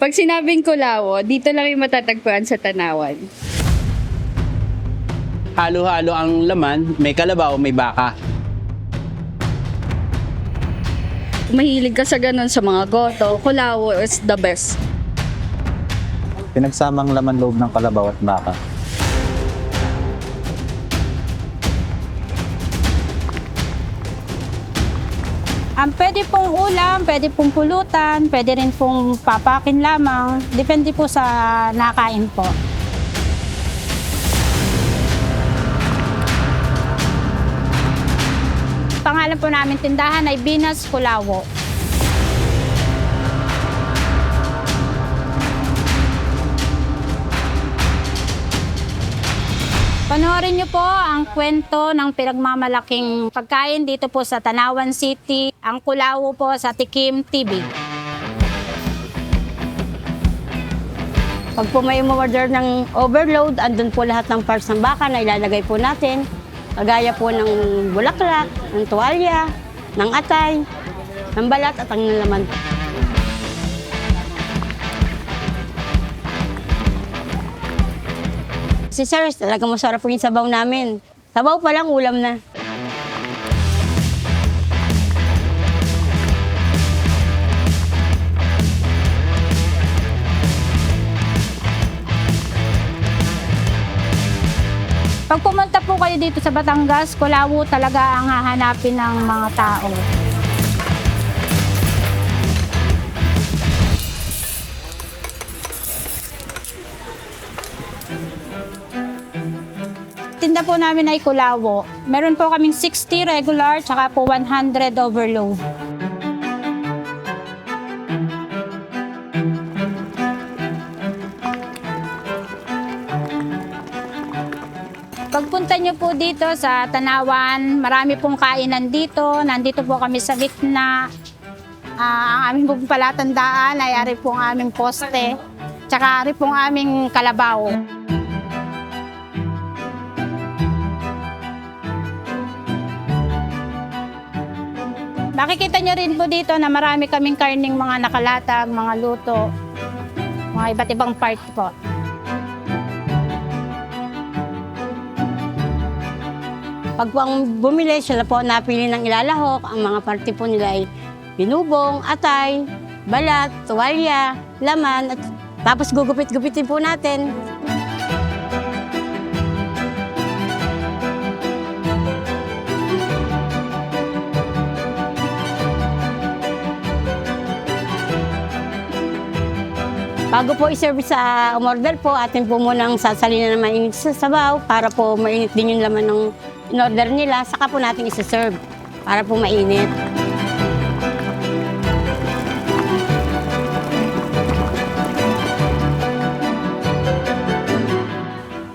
Pag sinabing kulawo, dito lang yung matatagpuan sa Tanawan. Halo-halo ang laman, may kalabaw, may baka. Kung mahilig ka sa ganun sa mga goto, kulawo is the best. Pinagsamang laman loob ng kalabaw at baka. Ang pwede pong ulam, pwede pong pulutan, pwede rin pong papakin lamang. Depende po sa nakain po. Pangalan po namin tindahan ay Binas Kulawo. Panoorin niyo po ang kwento ng pinagmamalaking pagkain dito po sa Tanawan City, ang Kulawo po sa Tikim TV. Pag po may umorder ng overload, andun po lahat ng parts ng baka na ilalagay po natin. Kagaya po ng bulaklak, ng tuwalya, ng atay, ng balat at ang laman. Si Sir, talaga masarap yung sabaw namin. Sabaw pa lang, ulam na. Pag pumunta po kayo dito sa Batangas, Kulawo talaga ang hahanapin ng mga tao. Tinda po namin ay Kulawo. Meron po kaming 60 regular, tsaka po 100 overload. Pagpunta nyo po dito sa Tanawan, marami pong kainan dito. Nandito po kami sa gitna. Ah, ang aming pong palatandaan ay ari pong aming poste. Tsaka ari pong aming kalabaw. Makikita nyo rin po dito na marami kaming karning mga nakalatag, mga luto, mga iba't ibang part po. Pag po ang bumili, sila po napili ng ilalahok. Ang mga parte po nila ay binubong, atay, balat, tuwalya, laman, at tapos gugupit-gupitin po natin. Bago po i-serve sa umorder po, atin po munang sasalina ng mainit sa sabaw para po mainit din yung laman ng in-order nila. Saka po natin isa-serve para po mainit.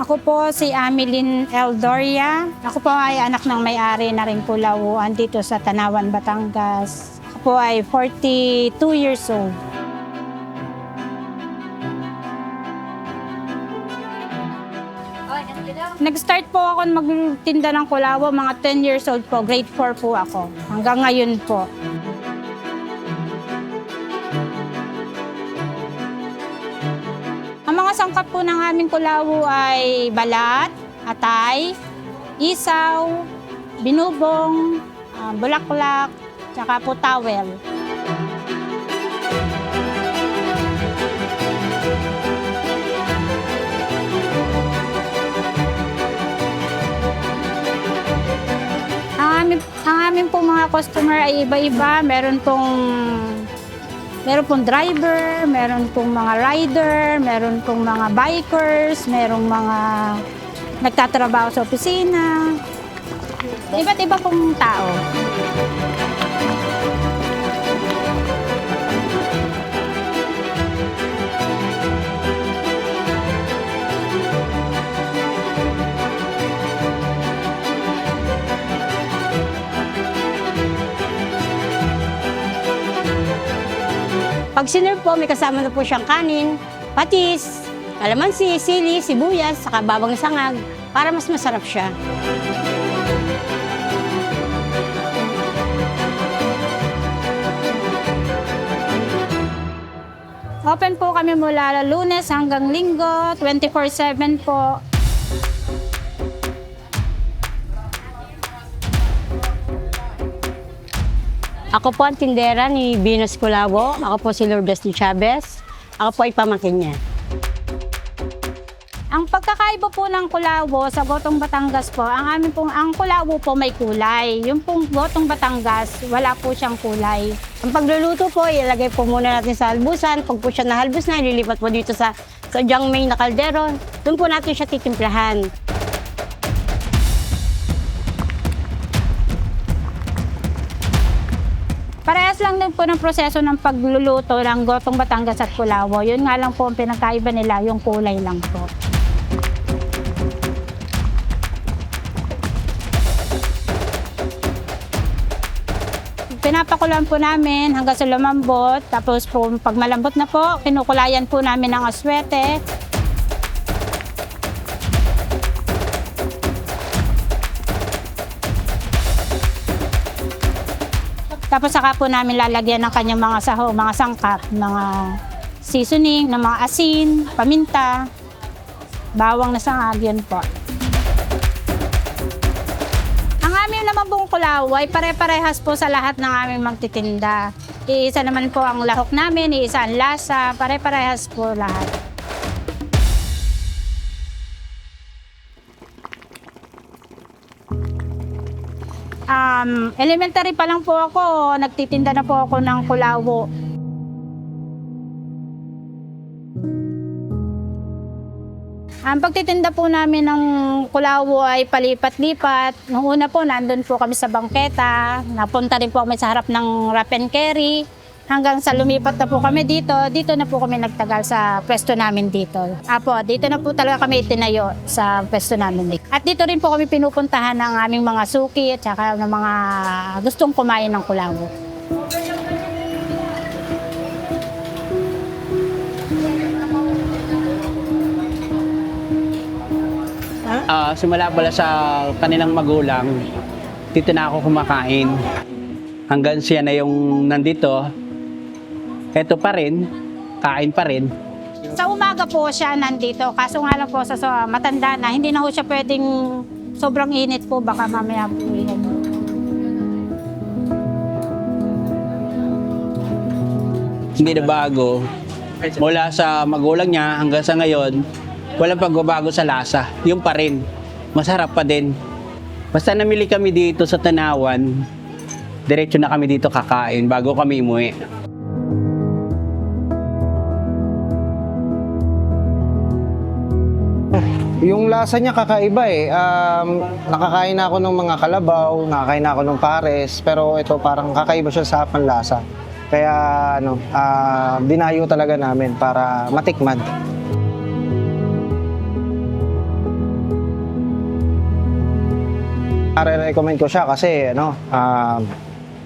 Ako po si Ameline Eldoria. Ako po ay anak ng may-ari na rin po Lawuan dito sa Tanawan, Batangas. Ako po ay 42 years old. Nag-start po ako magtinda ng kulawa, mga 10 years old po. Grade 4 po ako. Hanggang ngayon po. Ang mga sangkap po ng aming kulawo ay balat, atay, isaw, binubong, ah, bulaklak, tsaka po towel. Amin, ang amin po mga customer ay iba-iba. Meron pong Meron pong driver, meron pong mga rider, meron pong mga bikers, merong mga nagtatrabaho sa opisina. Iba't iba pong tao. Pag sinerve po, may kasama na po siyang kanin, patis, kalamansi, sili, sibuyas, saka bawang sangag para mas masarap siya. Open po kami mula lunes hanggang linggo, 24-7 po. Ako po ang tindera ni Venus Culabo. Ako po si Lourdes de Chavez. Ako po ay pamangkin niya. Ang pagkakaiba po ng kulawo sa Gotong Batangas po, ang amin pong ang kulawo po may kulay. Yung pong Gotong Batangas, wala po siyang kulay. Ang pagluluto po, ilagay po muna natin sa halbusan. Pag po siya nahalbus na, ililipat po dito sa sa Jiangmei na kaldero. Doon po natin siya titimplahan. Lang din po ng proseso ng pagluluto ng Gotong Batangas at Kulawo. Yun nga lang po ang pinagkaiba nila, yung kulay lang po. Pinapakulan po namin hanggang sa lumambot. Tapos po, pag malambot na po, kinukulayan po namin ng aswete. Tapos saka po namin lalagyan ng kanyang mga saho, mga sangkap, mga seasoning, ng mga asin, paminta, bawang na sangag, yun po. Ang aming naman pong kulaw ay pare-parehas po sa lahat ng aming magtitinda. Iisa naman po ang lahok namin, iisa ang lasa, pare-parehas po lahat. Um, elementary pa lang po ako, nagtitinda na po ako ng kulawo. Ang pagtitinda po namin ng kulawo ay palipat-lipat. Noong una po, nandun po kami sa bangketa. Napunta rin po kami sa harap ng wrap and carry. Hanggang sa lumipat na po kami dito, dito na po kami nagtagal sa pwesto namin dito. Apo, dito na po talaga kami tinayo sa pwesto namin dito. At dito rin po kami pinupuntahan ng aming mga suki at saka ng mga gustong kumain ng kulawo. Ah, simula pala sa kanilang magulang, dito na ako kumakain. Hanggang siya na yung nandito, eto pa rin, kain pa rin. Sa umaga po siya nandito, kaso nga lang po sa, sa matanda na, hindi na po siya pwedeng sobrang init po, baka mamaya po yan. Hindi na bago. Mula sa magulang niya hanggang sa ngayon, walang pagbabago sa lasa. Yung pa rin. Masarap pa din. Basta namili kami dito sa Tanawan, diretso na kami dito kakain bago kami umuwi. Yung lasa niya kakaiba eh. Um, nakakain na ako ng mga kalabaw, nakakain na ako ng pares, pero ito parang kakaiba siya sa panlasa. Kaya ano, ah, dinayo talaga namin para matikman.Are-recommend ko siya kasi ano, um,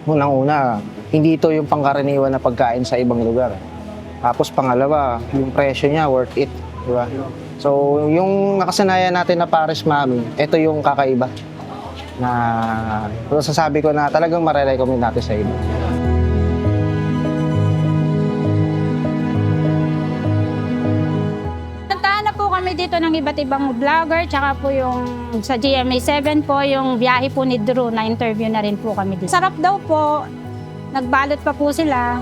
unang-una, hindi ito yung pangkaraniwan na pagkain sa ibang lugar. Tapos pangalawa, yung presyo niya worth it, di ba? So, yung nakasanayan natin na Paris Mami, ito yung kakaiba na sasabi ko na talagang marerecommend natin sa iba. Puntahan na po kami dito ng iba't ibang vlogger, tsaka po yung sa GMA7 po, yung biyahe po ni Drew na interview na rin po kami dito. Sarap daw po, nagbalot pa po sila.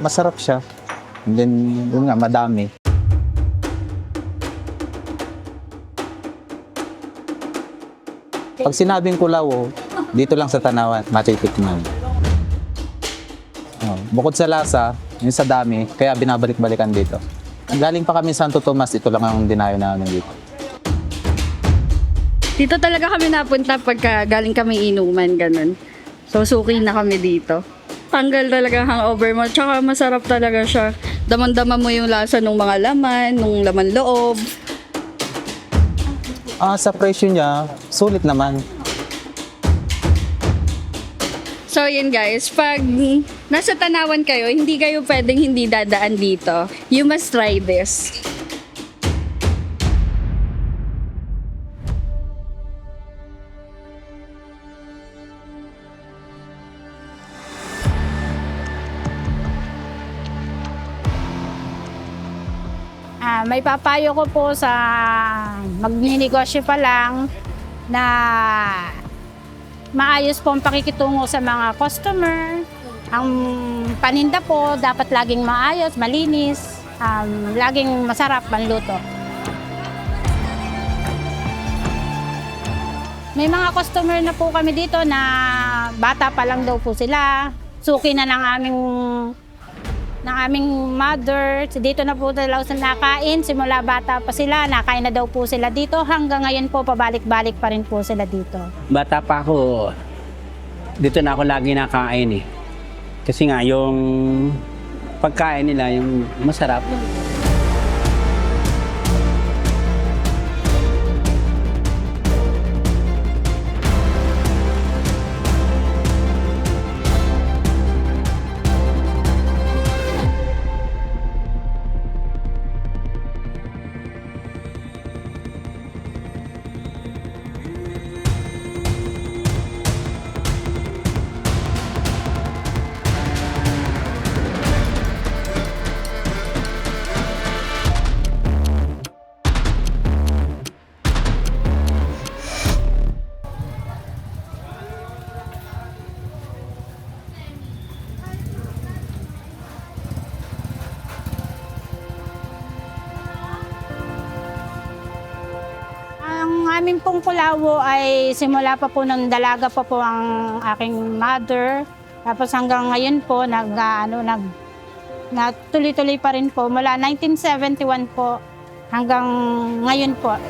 Masarap siya. And then, yun nga, madami. Pag sinabing kulawo, dito lang sa Tanawan, matitikman. Oh, bukod sa lasa, yung sa dami, kaya binabalik-balikan dito. Galing pa kami Santo Tomas, ito lang ang dinayo namin dito. Dito talaga kami napunta pagka galing kami inuman, ganun. So, suki na kami dito. Tanggal talaga ang hangover mo. Tsaka masarap talaga siya. Daman-dama mo yung lasa ng mga laman, ng laman loob. Ah, sa presyo niya, sulit naman. So, yun guys, pag nasa Tanawan kayo, hindi kayo pwedeng hindi dadaan dito. You must try this. May papayo ko po sa magninegosyo pa lang na maayos po ang pakikitungo sa mga customer. Ang paninda po dapat laging maayos, malinis, um, laging masarap ang luto. May mga customer na po kami dito na bata pa lang daw po sila. Suki na ng aming ng aming mother. Dito na po talaga sila nakain. Simula bata pa sila, nakain na daw po sila dito. Hanggang ngayon po, pabalik-balik pa rin po sila dito. Bata pa ako, dito na ako lagi nakain eh. Kasi nga, yung pagkain nila, yung masarap. Ang aming pong kulawo ay simula pa po ng dalaga pa po ang aking mother. Tapos hanggang ngayon po, nag, ah, ano, nag, na tuloy-tuloy pa rin po. Mula 1971 po hanggang ngayon po.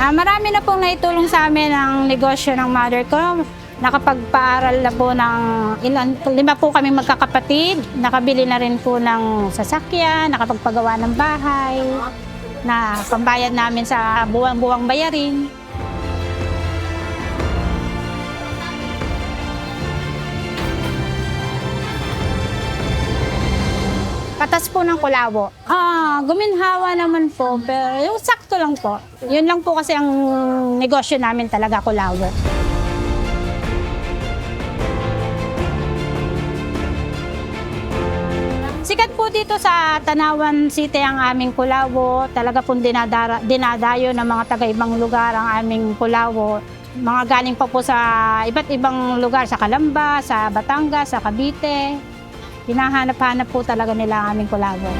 Ah, marami na pong naitulong sa amin ang negosyo ng mother ko. Nakapagpaaral na po ng ilan, lima po kami magkakapatid. Nakabili na rin po ng sasakyan, nakapagpagawa ng bahay, na pambayad namin sa buwang-buwang bayarin. Katas po ng kulawo. Ah, guminhawa naman po, pero yung sakto lang po. Yun lang po kasi ang negosyo namin talaga, kulawo. Po dito sa Tanawan City ang aming kulawo. Talaga pong dinadara, dinadayo ng mga taga-ibang lugar ang aming kulawo. Mga galing pa po sa iba't ibang lugar, sa Calamba, sa Batangas, sa Cavite. Hinahanap-hanap po talaga nila ang aming kulawo.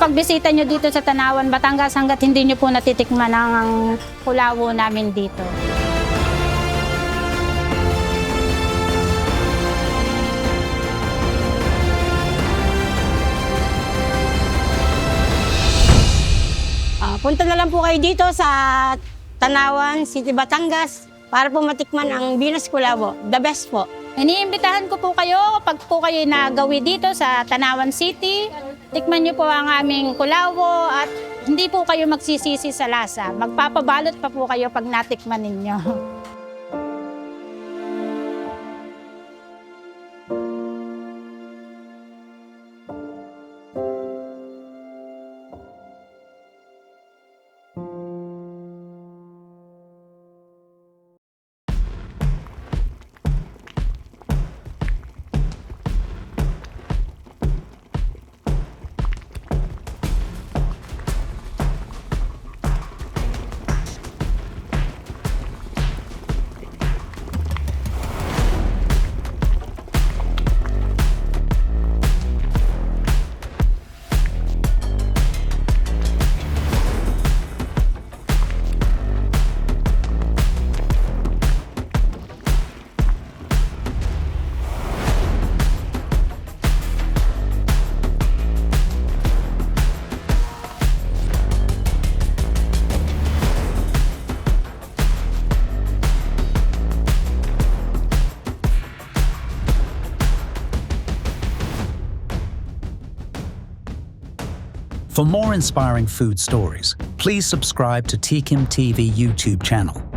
Pagbisita nyo dito sa Tanawan, Batangas hanggat hindi nyo po natitikman ang kulawo namin dito. Ah, punta na lang po kayo dito sa Tanawan, City, Batangas para po matikman ang Venus Kulabo. The best po. Iniimbitahan ko po kayo kapag po kayo nagawi dito sa Tanawan City. Tikman nyo po ang aming kulawo at hindi po kayo magsisisi sa lasa. Magpapabalot pa po kayo pag natikman ninyo. For more inspiring food stories, please subscribe to Tekim TV YouTube channel